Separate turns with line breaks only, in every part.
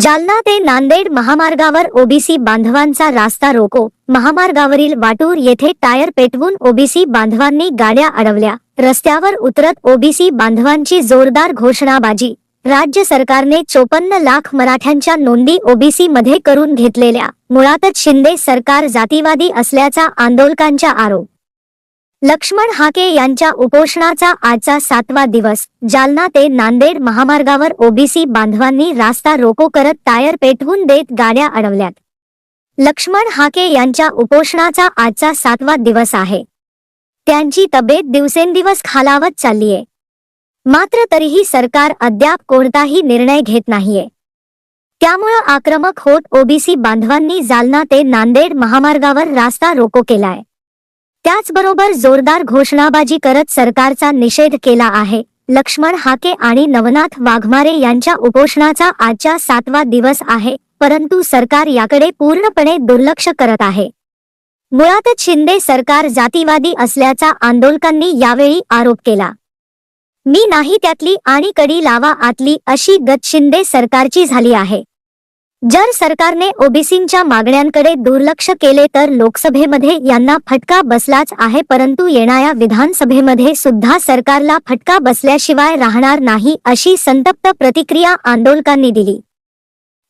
जालना ते नांदेड महामार्गावर ओबीसी बांधवांचा रास्ता रोको. महामार्गावरील वाटूर येथे टायर पेटवून ओबीसी बांधवांनी गाड्या अडवल्या. रस्त्यावर उतरत ओबीसी बांधवांची जोरदार घोषणाबाजी. राज्य सरकारने चोपन्न लाख मराठ्यांच्या नोंदी ओबीसी मध्ये करून घेतलेल्या. मुळातच शिंदे सरकार जातीवादी असल्याचा आंदोलकांचा आरोप. लक्ष्मण हाके यांच्या उपोषणाचा आजचा सातवा दिवस. जालना ते नांदेड महामार्गावर ओबीसी बांधवांनी रास्ता रोको करत टायर पेटवून देत गाड्या अडवल्यात. लक्ष्मण हाके यांच्या उपोषणाचा आजचा सातवा दिवस आहे. त्यांची तब्येत दिवसेंदिवस खालावत चाललीये. मात्र तरीही सरकार अद्याप कोणताही निर्णय घेत नाहीये. त्यामुळं आक्रमक होत ओबीसी बांधवांनी जालना ते नांदेड महामार्गावर रास्ता रोको केलाय. त्याचबरोबर जोरदार घोषणाबाजी करत सरकारचा निषेध केला आहे. लक्ष्मण हाके आणि नवनाथ वाघमारे यांच्या उपोषणाचा आजच्या सातवा दिवस आहे परंतु सरकार याकडे पूर्णपणे दुर्लक्ष करत आहे. मुळातच शिंदे सरकार जातीवादी असल्याचा आंदोलकांनी यावेळी आरोप केला. मी नाही त्यातली आणि कडी लावा आतली अशी गत शिंदे सरकारची झाली आहे. जर सरकारने ओबीसींच्या मागण्यांकडे दुर्लक्ष केले तर लोकसभेमध्ये यांना फटका बसलाच आहे परंतु येणाऱ्या विधानसभेमध्ये सुद्धा सरकारला फटका बसल्याशिवाय राहणार नाही अशी संतप्त प्रतिक्रिया आंदोलकांनी दिली.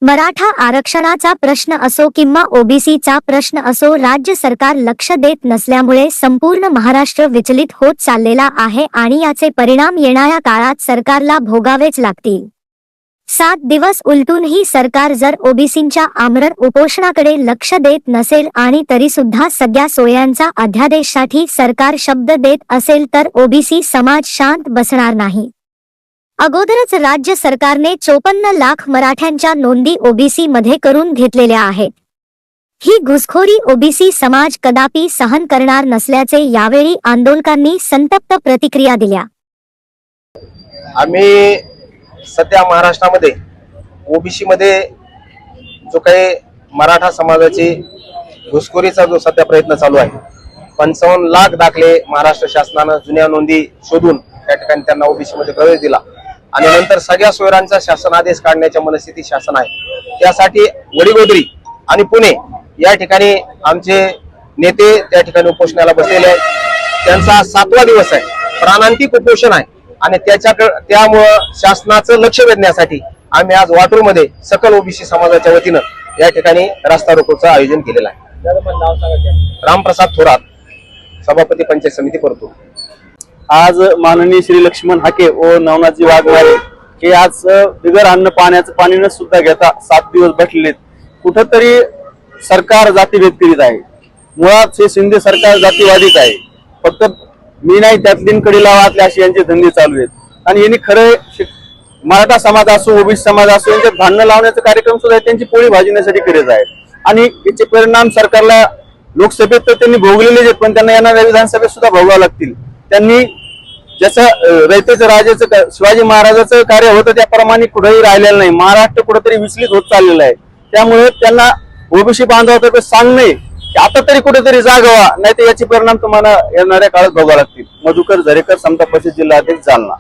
मराठा आरक्षणाचा प्रश्न असो किंवा ओबीसीचा प्रश्न असो राज्य सरकार लक्ष देत नसल्यामुळे संपूर्ण महाराष्ट्र विचलित होत चाललेला आहे आणि याचे परिणाम येणाऱ्या काळात सरकारला भोगावेच लागतील. सात दिवस उलटूनही सरकार जर ओबीसींच्या आमरण उपोषणाकडे लक्ष देत नसेल आणि तरी सुद्धा सगळ्या सोयांचा अध्यादेशसाठी सरकार शब्द देत असेल तर ओबीसी समाज शांत बसणार नाही. अगोदरच राज्य सरकारने चोपन्न लाख मराठ्यांच्या नोंदी ओबीसी मध्ये करून घेतलेल्या आहेत. ही घुसखोरी ओबीसी समाज कदापि सहन करणार नसल्याचे यावेळी आंदोलकांनी संतप्त प्रतिक्रिया दिल्या.
आम्ही सध्या महाराष्ट्रामध्ये ओबीसी मध्ये जो काही मराठा समाजाची घुसखोरीचा जो सध्या प्रयत्न चालू आहे पंचावन्न लाख दाखले महाराष्ट्र शासनानं जुन्या नोंदी शोधून त्या ठिकाणी त्यांना ओबीसी मध्ये प्रवेश दिला. आणि नंतर सगळ्या सोयरांचा शासन आदेश काढण्याच्या मनस्थिती शासन आहे. त्यासाठी वडीगोदरी आणि पुणे या ठिकाणी आमचे नेते त्या ठिकाणी उपोषणाला बसलेले आहेत. त्यांचा सातवा दिवस आहे. प्राणांतिक उपोषण आहे. आणि त्याच्याकडे त्यामुळं शासनाचं लक्ष वेधण्यासाठी आम्ही आज वाटूरमध्ये सकल ओबीसी समाजाच्या वतीनं या ठिकाणी रास्ता रोकोचं आयोजन केलेलं आहे. रामप्रसाद थोरात सभापती पंचायत समिती परतूर.
आज माननीय श्री लक्ष्मण हाके व नवनाथजी वाघमारे हे आज बिगर अन्न पाण्याचं पाणी न सुद्धा घेता सात दिवस बसलेत. कुठंतरी सरकार जातीभेद करीत आहे. मुळात हे शिंदे सरकार जातीवादीच आहे. फक्त मी नाही त्यातलीन कडे लावातले असे यांचे धंदे चालू आहेत. आणि यांनी खरं मराठा समाज असो ओबीसी समाज असो यांच्यात भांडणं लावण्याचा कार्यक्रम सुद्धा त्यांची पोळी भाजण्यासाठी करीत आहेत. आणि याचे परिणाम सरकारला लोकसभेत तर त्यांनी भोगलेलेच आहेत पण त्यांना येणाऱ्या विधानसभेत सुद्धा भोगावं लागतील. त्यांनी जसं रयतेचं राजाचं शिवाजी महाराजाचं कार्य होतं त्याप्रमाणे कुठेही राहिलेलं नाही. महाराष्ट्र कुठेतरी विचलित होत चाललेलं आहे. त्यामुळे त्यांना ओबीसी बांधवातर्फे सांगणे आता तरी कुठेतरी जागवा नाही तर याचे परिणाम तुम्हाला येणाऱ्या काळात भोगावे लागतील. मधुकर झरेकर समता परिषद जिल्हा अध्यक्ष जालना.